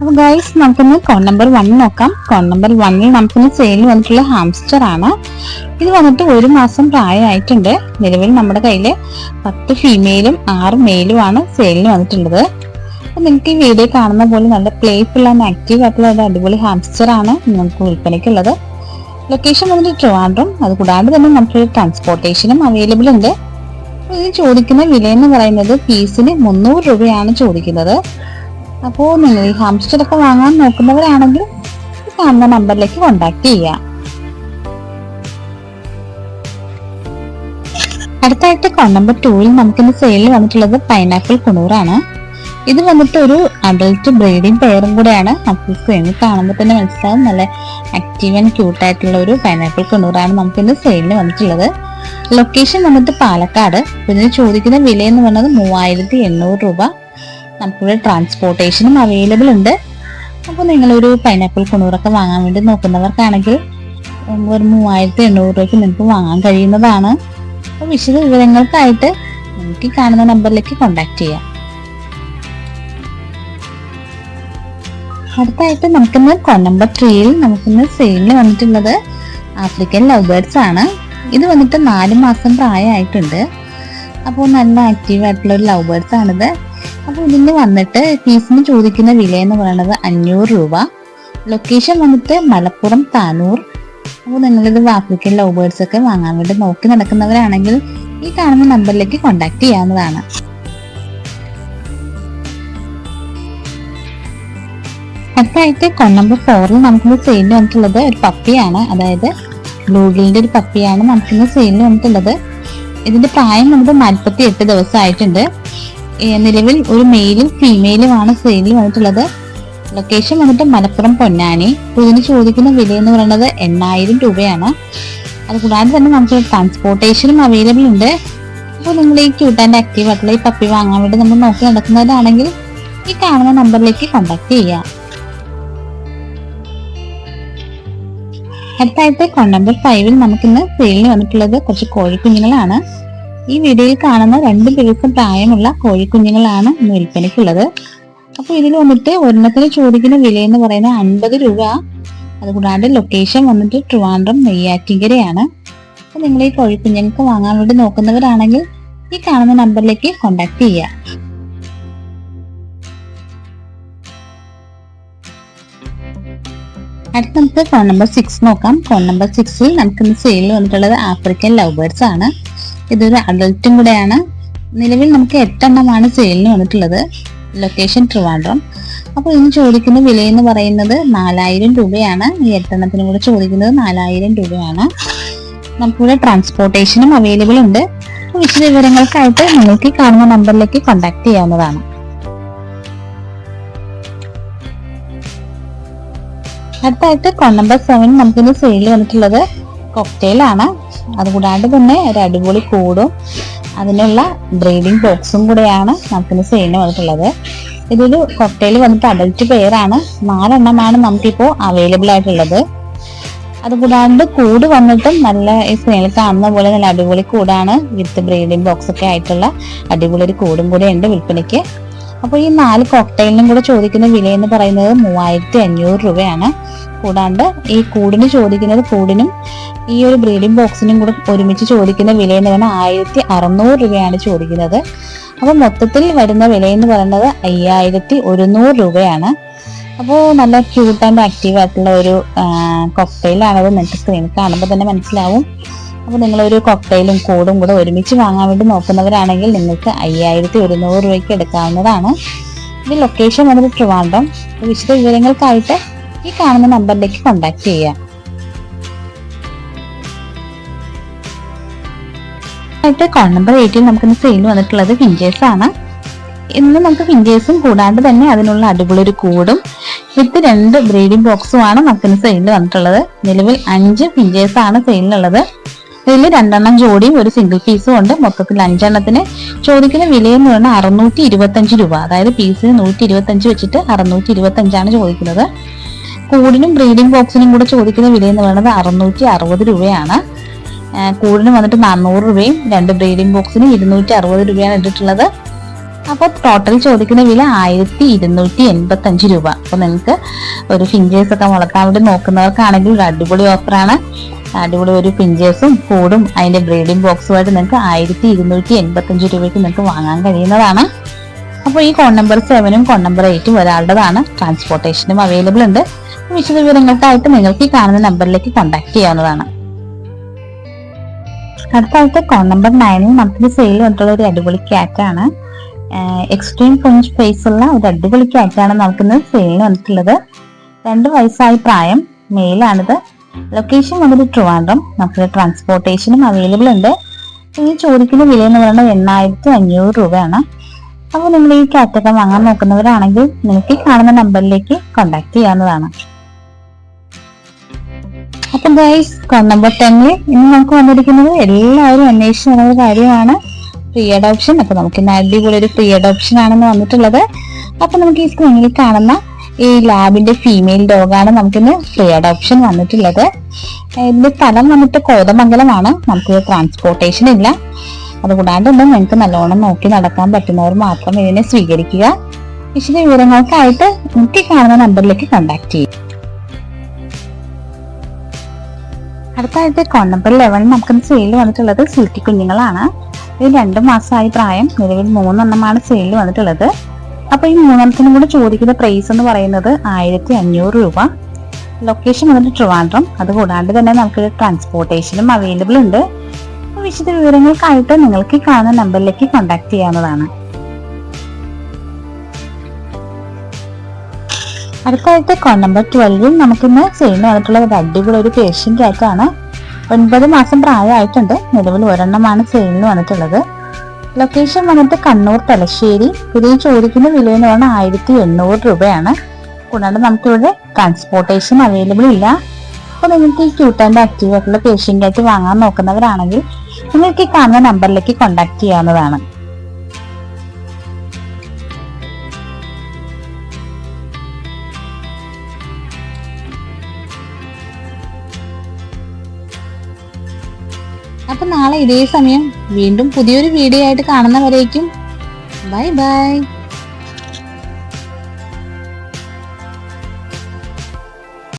അപ്പൊ ഗൈസ് നമുക്കൊന്ന് കോൺ number one നോക്കാം. കോൺ നമ്പർ വണ്ണിൽ നമുക്കൊന്ന് സെയിൽ വന്നിട്ടുള്ള ഹാംസ്റ്റർ ആണ്. ഇത് വന്നിട്ട് ഒരു മാസം പ്രായമായിട്ടുണ്ട്. നിലവിൽ നമ്മുടെ കയ്യിൽ പത്ത് ഫീമെയിലും ആറ് മെയിലും ആണ് സെയിലിന് വന്നിട്ടുള്ളത്. അപ്പൊ നിങ്ങൾക്ക് ഈ വീഡിയോ കാണുന്ന പോലെ നല്ല പ്ലേഫുൾ ആൻഡ് ആക്റ്റീവ് ആയിട്ടുള്ള ഒരു അടിപൊളി ഹാംസ്റ്റർ ആണ് നമുക്ക് വിൽപ്പനയ്ക്കുള്ളത്. ലൊക്കേഷൻ വന്നിട്ട് ട്രിവാൻഡ്രം. അത് കൂടാതെ തന്നെ നമുക്ക് ട്രാൻസ്പോർട്ടേഷനും അവൈലബിൾ ഉണ്ട്. ഇത് ചോദിക്കുന്ന വില എന്ന് പറയുന്നത് പീസിന് മുന്നൂറ് രൂപയാണ് ചോദിക്കുന്നത്. അപ്പോൾ നിങ്ങൾ ഈ ഹാംസ്റ്റർ ഒക്കെ വാങ്ങാൻ നോക്കുന്നവരാണെങ്കിൽ കാണുന്ന നമ്പറിലേക്ക് കോണ്ടാക്ട് ചെയ്യാം. അടുത്തായിട്ട് കോൺ നമ്പർ ടൂവിൽ നമുക്കിന്ന് സെയിലിൽ വന്നിട്ടുള്ളത് പൈനാപ്പിൾ കുണൂറാണ്. ഇത് വന്നിട്ട് ഒരു അഡൾട്ട് ബ്രീഡിംഗ് പെയറും കൂടെയാണ്. നമുക്ക് സ്ക്രീനിൽ കാണുമ്പോൾ തന്നെ മനസ്സിലാവും. നല്ല ആക്റ്റീവ് ആൻഡ് ക്യൂട്ട് ആയിട്ടുള്ള ഒരു പൈനാപ്പിൾ കുണൂറാണ് നമുക്കിന്ന് സെയിലിന് വന്നിട്ടുള്ളത്. ലൊക്കേഷൻ വന്നിട്ട് പാലക്കാട്. ഇതിന് ചോദിക്കുന്ന വില എന്ന് പറയുന്നത് മൂവായിരത്തി എണ്ണൂറ് രൂപ. നമുക്കിവിടെ ട്രാൻസ്പോർട്ടേഷനും അവൈലബിൾ ഉണ്ട്. അപ്പോൾ നിങ്ങളൊരു പൈനാപ്പിൾ കുണൂറൊക്കെ വാങ്ങാൻ വേണ്ടി നോക്കുന്നവർക്കാണെങ്കിൽ ഒരു മൂവായിരത്തി എണ്ണൂറ് രൂപയ്ക്ക് നിങ്ങൾക്ക് വാങ്ങാൻ കഴിയുന്നതാണ്. അപ്പോൾ വിശദ വിവരങ്ങൾക്കായിട്ട് നിങ്ങൾക്ക് ഈ കാണുന്ന നമ്പറിലേക്ക് കോൺടാക്ട് ചെയ്യാം. അടുത്തായിട്ട് നമുക്കിന്ന് കോൺ നമ്പർ ത്രീയിൽ നമുക്കിന്ന് സെയിലിന് വന്നിട്ടുള്ളത് ആഫ്രിക്കൻ ലവ് ബേർഡ്സ് ആണ്. ഇത് വന്നിട്ട് നാല് മാസം പ്രായമായിട്ടുണ്ട്. അപ്പോൾ നല്ല ആക്റ്റീവ് ആയിട്ടുള്ള ഒരു ലവ് ബേർഡ്സ് ആണിത്. അപ്പോൾ ഇതിന് വന്നിട്ട് പീസിന് ചോദിക്കുന്ന വില എന്ന് പറയുന്നത് അഞ്ഞൂറ് രൂപ. ലൊക്കേഷൻ വന്നിട്ട് മലപ്പുറം താനൂർ. അപ്പോൾ നിങ്ങളിത് ആഫ്രിക്കൻ ലവ് ബേർഡ്സ് ഒക്കെ വാങ്ങാൻ വേണ്ടി നോക്കി നടക്കുന്നവരാണെങ്കിൽ ഈ കാണുന്ന നമ്പറിലേക്ക് കോൺടാക്ട് ചെയ്യാവുന്നതാണ്. അടുത്തായിട്ട് കോൺ നമ്പർ ഫോറിൽ നമുക്കിന്ന് സെയിലിന് വന്നിട്ടുള്ളത് ഒരു പപ്പിയാണ്. അതായത് ബ്ലൂഗിലിന്റെ ഒരു പപ്പിയാണ് നമുക്കിന്ന് സെയിലിന് വന്നിട്ടുള്ളത്. ഇതിന്റെ പ്രായം നമുക്ക് നാൽപ്പത്തി എട്ട് ദിവസമായിട്ടുണ്ട്. നിലവിൽ ഒരു മെയിലും ഫീമെയിലും ആണ് സെയിലിൽ വന്നിട്ടുള്ളത്. ലൊക്കേഷൻ വന്നിട്ട് മലപ്പുറം പൊന്നാനി. ഇതിന് ചോദിക്കുന്ന വില എന്ന് പറയുന്നത് എണ്ണായിരം രൂപയാണ്. അതുകൂടാതെ തന്നെ നമുക്ക് ട്രാൻസ്പോർട്ടേഷനും അവൈലബിൾ ഉണ്ട്. അപ്പോൾ നിങ്ങൾ ഈ ക്യൂട്ട് ആൻഡ് ആക്റ്റീവ് ആയിട്ടുള്ള ഈ പപ്പി വാങ്ങാൻ വേണ്ടി നമ്മൾ നോക്കി നടക്കുന്നവരാണെങ്കിൽ ഈ കാണുന്ന നമ്പറിലേക്ക് കോൺടാക്ട് ചെയ്യാം. അടുത്തായിട്ട് കോൺ നമ്പർ ഫൈവിൽ നമുക്കിന്ന് സെയിലിന് വന്നിട്ടുള്ളത് കുറച്ച് കോഴിക്കുഞ്ഞുങ്ങളാണ്. ഈ വീഡിയോയിൽ കാണുന്ന രണ്ട് ദിവസം പ്രായമുള്ള കോഴിക്കുഞ്ഞുങ്ങളാണ് ഇന്ന് വിൽപ്പനയ്ക്കുള്ളത്. അപ്പോൾ ഇതിൽ വന്നിട്ട് ഒരെണ്ണത്തിന് ചോദിക്കുന്ന വില എന്ന് പറയുന്നത് അൻപത് രൂപ. അതുകൂടാണ്ട് ലൊക്കേഷൻ വന്നിട്ട് ട്രിവാൻഡ്രം നെയ്യാറ്റിങ്കരയാണ്. അപ്പോൾ നിങ്ങൾ ഈ കോഴിക്കുഞ്ഞുങ്ങൾക്ക് വാങ്ങാൻ വേണ്ടി നോക്കുന്നവരാണെങ്കിൽ ഈ കാണുന്ന നമ്പറിലേക്ക് കോൺടാക്ട് ചെയ്യുക. അടുത്ത നമുക്ക് ഫോൺ നമ്പർ സിക്സ് നോക്കാം. ഫോൺ നമ്പർ സിക്സിൽ നമുക്ക് ഇന്ന് സെയിലിൽ വന്നിട്ടുള്ളത് ആഫ്രിക്കൻ ലവ് ബേർഡ്സ് ആണ്. ഇതൊരു അഡൽട്ടും കൂടെയാണ്. നിലവിൽ നമുക്ക് എട്ടെണ്ണമാണ് സെയിലിന് വന്നിട്ടുള്ളത്. ലൊക്കേഷൻ ട്രിവാൻഡ്രം. അപ്പോൾ ഇതിന് ചോദിക്കുന്ന വില എന്ന് പറയുന്നത് നാലായിരം രൂപയാണ്. ഈ എട്ടെണ്ണത്തിനും കൂടെ ചോദിക്കുന്നത് നാലായിരം രൂപയാണ്. നമുക്കിവിടെ ട്രാൻസ്പോർട്ടേഷനും അവൈലബിൾ ഉണ്ട്. വിശദവിവരങ്ങൾക്കായിട്ട് വിശദ വിവരങ്ങൾക്കായിട്ട് നിങ്ങൾക്ക് ഈ കാണുന്ന നമ്പറിലേക്ക് കോൺടാക്ട് ചെയ്യാവുന്നതാണ്. അടുത്തായിട്ട് കോൺ നമ്പർ സെവൻ നമുക്കിന്ന് സെയിൽ വന്നിട്ടുള്ളത് കോക്ടെയിൽ ആണ്. അതുകൂടാണ്ട് തന്നെ ഒരു അടിപൊളി കൂടും. അതിനുള്ള ബ്രീഡിംഗ് ബോക്സും കൂടെയാണ് നമുക്കിന്ന് സെയിലിന് വന്നിട്ടുള്ളത്. ഇതൊരു കൊട്ടയിൽ വന്നിട്ട് അഡൽറ്റ് പെയറാണ് നാലെണ്ണമാണ് നമുക്കിപ്പോൾ അവൈലബിൾ ആയിട്ടുള്ളത്. അതുകൂടാണ്ട് കൂട് വന്നിട്ടും നല്ല ഈ സ്നേഹിൽ കാണുന്ന പോലെ നല്ല അടിപൊളി കൂടാണ്. വിത്ത് ബ്രീഡിംഗ് ബോക്സ് ഒക്കെ ആയിട്ടുള്ള അടിപൊളി ഒരു കൂടും കൂടെ ഉണ്ട് വിൽപ്പനയ്ക്ക്. അപ്പോൾ ഈ നാല് കോക്ടെയിലിനും കൂടെ ചോദിക്കുന്ന വില എന്ന് പറയുന്നത് മൂവായിരത്തി അഞ്ഞൂറ് രൂപയാണ്. കൂടാണ്ട് ഈ കൂടിന് ചോദിക്കുന്നത് കൂടിനും ഈ ഒരു ബ്രീഡിംഗ് ബോക്സിനും കൂടെ ഒരുമിച്ച് ചോദിക്കുന്ന വില എന്ന് പറയുന്നത് ആയിരത്തി അറുന്നൂറ് രൂപയാണ് ചോദിക്കുന്നത്. അപ്പോൾ മൊത്തത്തിൽ വരുന്ന വില എന്ന് പറയുന്നത് അയ്യായിരത്തി ഒരുന്നൂറ് രൂപയാണ്. അപ്പോൾ നല്ല ക്യൂട്ട് ആൻഡ് ആക്റ്റീവ് ആയിട്ടുള്ള ഒരു കൊക്കയിലാണത് നിങ്ങൾക്ക് സ്ക്രീനിൽ കാണുമ്പോൾ തന്നെ മനസ്സിലാവും. അപ്പോൾ നിങ്ങളൊരു കൊക്കയിലും കൂടും കൂടെ ഒരുമിച്ച് വാങ്ങാൻ വേണ്ടി നോക്കുന്നവരാണെങ്കിൽ നിങ്ങൾക്ക് അയ്യായിരത്തി ഒരുന്നൂറ് രൂപയ്ക്ക് എടുക്കാവുന്നതാണ്. ഇത് ലൊക്കേഷൻ വന്നത് അപ്പോൾ വിശദ വിവരങ്ങൾക്കായിട്ട് ഈ കാണുന്ന നമ്പറിലേക്ക് കോൺടാക്ട് ചെയ്യാം. കോൾ നമ്പർ എയ്റ്റിൽ നമുക്കിന്ന് സെയിൽ വന്നിട്ടുള്ളത് ഫിഞ്ചേഴ്സ് ആണ്. ഇന്ന് നമുക്ക് ഫിഞ്ചേഴ്സും കൂടാണ്ട് തന്നെ അതിനുള്ള അടിപൊളി ഒരു കൂടും. വിത്ത് രണ്ട് ബ്രീഡിംഗ് നമുക്ക് സെയിലിൽ വന്നിട്ടുള്ളത്. നിലവിൽ അഞ്ച് ഫിഞ്ചേഴ്സ് ആണ് സെയിലിനുള്ളത് ഇതിൽ രണ്ടെണ്ണം ജോഡിയും ഒരു സിംഗിൾ പീസും ഉണ്ട്. മൊത്തത്തിൽ അഞ്ചെണ്ണത്തിന് ചോദിക്കുന്ന വിലയെന്ന് പറഞ്ഞാൽ അറുന്നൂറ്റി ഇരുപത്തഞ്ച് രൂപ. അതായത് പീസിന് നൂറ്റി ഇരുപത്തഞ്ച് വെച്ചിട്ട് അറുന്നൂറ്റി ഇരുപത്തഞ്ചാണ് ചോദിക്കുന്നത്. കൂടിനും ബ്രീഡിംഗ് ബോക്സിനും കൂടെ ചോദിക്കുന്ന വില എന്ന് പറയുന്നത് അറുന്നൂറ്റി അറുപത് രൂപയാണ്. കൂടിനും വന്നിട്ട് നാനൂറ് രൂപയും രണ്ട് ബ്രീഡിംഗ് ബോക്സിന് ഇരുന്നൂറ്റി അറുപത് രൂപയാണ് ഇട്ടിട്ടുള്ളത്. അപ്പോൾ ടോട്ടൽ ചോദിക്കുന്ന വില ആയിരത്തി ഇരുന്നൂറ്റി എൺപത്തി അഞ്ച് രൂപ. അപ്പോൾ നിങ്ങൾക്ക് ഒരു ഫിഞ്ചേഴ്സ് ഒക്കെ വളർത്താൻ വേണ്ടി നോക്കുന്നവർക്കാണെങ്കിൽ ഒരു അടിപൊളി ഓഫറാണ് അടിപൊളി ഒരു ഫിഞ്ചേഴ്സും കൂടും അതിന്റെ ബ്രീഡിംഗ് ബോക്സുമായിട്ട് നിങ്ങൾക്ക് ആയിരത്തി ഇരുന്നൂറ്റി എൺപത്തി അഞ്ച് രൂപയ്ക്ക് നിങ്ങൾക്ക് വാങ്ങാൻ കഴിയുന്നതാണ്. അപ്പോൾ ഈ കോൺ നമ്പർ സെവനും കോൺ നമ്പർ എയ്റ്റും ഒരാളുടേതാണ്. ട്രാൻസ്പോർട്ടേഷനും അവൈലബിൾ ഉണ്ട്. വിശദ വിവരങ്ങൾക്കായിട്ട് നിങ്ങൾക്ക് ഈ കാണുന്ന നമ്പറിലേക്ക് കോൺടാക്ട് ചെയ്യാവുന്നതാണ്. അടുത്തായിട്ട് കോൺ നമ്പർ നയനിൽ മന്ത്ലി സെയിൽ വന്നിട്ടുള്ള ഒരു അടിപൊളി ക്യാറ്റാണ് എക്സ്ട്രീം ഫ്രഞ്ച് ഫേസ് ഉള്ള ഒരു അടിപൊളി ക്യാറ്റാണ് നമുക്കിന്ന് സെയിൽ വന്നിട്ടുള്ളത്. രണ്ട് വയസ്സായി പ്രായം മെയിലാണിത് ലൊക്കേഷൻ വന്നിട്ട് ട്രിവാൻഡ്രം. നമുക്ക് ട്രാൻസ്പോർട്ടേഷനും അവൈലബിൾ ഉണ്ട്. ഈ ചോദിക്കുന്ന വില എന്ന് പറയുന്നത് എണ്ണായിരത്തി അഞ്ഞൂറ് രൂപയാണ്. അപ്പോൾ നിങ്ങൾ ഈ ക്യാറ്റൊക്കെ വാങ്ങാൻ നോക്കുന്നവരാണെങ്കിൽ നിങ്ങൾക്ക് കാണുന്ന നമ്പറിലേക്ക് കോൺടാക്ട് ചെയ്യാവുന്നതാണ്. അപ്പൊ ഗൈസ് നമ്പർ ടെന്നിൽ ഇന്ന് നമുക്ക് വന്നിരിക്കുന്നത് എല്ലാവരും അന്വേഷിച്ച് നടന്ന കാര്യമാണ്. ഫ്രീ അഡോപ്ഷൻ അപ്പൊ നമുക്ക് ഇന്ന് അടിപൊളി ഒരു ഫ്രീ അഡോപ്ഷൻ ആണെന്ന് വന്നിട്ടുള്ളത്. അപ്പൊ നമുക്ക് ഈ സ്ക്രീനിൽ കാണുന്ന ഈ ലാബിന്റെ ഫീമെയിൽ ഡോഗാണ് നമുക്കിന്ന് ഫ്രീ അഡോപ്ഷൻ വന്നിട്ടുള്ളത്. ഇതിന്റെ സ്ഥലം വന്നിട്ട് കോതമംഗലമാണ്. നമുക്ക് ട്രാൻസ്പോർട്ടേഷൻ ഇല്ല. അതുകൂടാണ്ട് ഒന്നും നിങ്ങൾക്ക് നല്ലോണം നോക്കി നടക്കാൻ പറ്റുന്നവർ മാത്രം ഇതിനെ സ്വീകരിക്കുക. വിശദ വിവരങ്ങൾക്കായിട്ട് എനിക്ക് കാണുന്ന നമ്പറിലേക്ക് കോൺടാക്ട് ചെയ്യും അടുത്തായിട്ട് നമ്പർ ലെവൻ നമുക്ക് സെയിൽ വന്നിട്ടുള്ളത് സിൽക്കി കുഞ്ഞുങ്ങളാണ്. ഇത് രണ്ട് മാസമായി പ്രായം നിലവിൽ മൂന്നെണ്ണമാണ് സെയിൽ വന്നിട്ടുള്ളത്. അപ്പൊ ഈ മൂന്നെണ്ണത്തിനും കൂടെ ചോദിക്കുന്ന പ്രൈസ് എന്ന് പറയുന്നത് ആയിരത്തി അഞ്ഞൂറ് രൂപ. ലൊക്കേഷൻ വന്നിട്ട് ട്രിവാൻഡ്രം. അതുകൂടാണ്ട് തന്നെ നമുക്ക് ട്രാൻസ്പോർട്ടേഷനും അവൈലബിൾ ഉണ്ട്. വിശദ വിവരങ്ങൾക്കായിട്ട് നിങ്ങൾക്ക് ഈ കാണുന്ന നമ്പറിലേക്ക് കോൺടാക്ട് ചെയ്യാവുന്നതാണ്. അടുത്തായിട്ട് കോൺ നമ്പർ ട്വൽവിൽ നമുക്കിന്ന് ചെയ്യുന്ന വന്നിട്ടുള്ള ഒരു അടിപൊളി ഒരു പേഷ്യന്റ് ആയിട്ടാണ് ഒൻപത് മാസം പ്രായമായിട്ടുണ്ട്. നിലവിൽ ഒരെണ്ണമാണ് സെയിലിന് വന്നിട്ടുള്ളത്. ലൊക്കേഷൻ വന്നിട്ട് കണ്ണൂർ തലശ്ശേരി. ഇതിൽ ചോദിക്കുന്ന വില എന്ന് പറഞ്ഞാൽ ആയിരത്തി എണ്ണൂറ് രൂപയാണ്. കൂടാണ്ട് നമുക്കിവിടെ ട്രാൻസ്പോർട്ടേഷൻ അവൈലബിൾ ഇല്ല. അപ്പോൾ നിങ്ങൾക്ക് ഈ ക്യൂട്ട് ആൻഡ് ആക്റ്റീവ് ആയിട്ടുള്ള പേഷ്യന്റായിട്ട് വാങ്ങാൻ നോക്കുന്നവരാണെങ്കിൽ നിങ്ങൾക്ക് ഈ കാണുന്ന നമ്പറിലേക്ക് കോൺടാക്ട് ചെയ്യാവുന്നതാണ്. അപ്പൊ നാളെ ഇതേ സമയം വീണ്ടും പുതിയൊരു വീഡിയോ ആയിട്ട് കാണുന്നവരേക്കും ബൈ ബൈ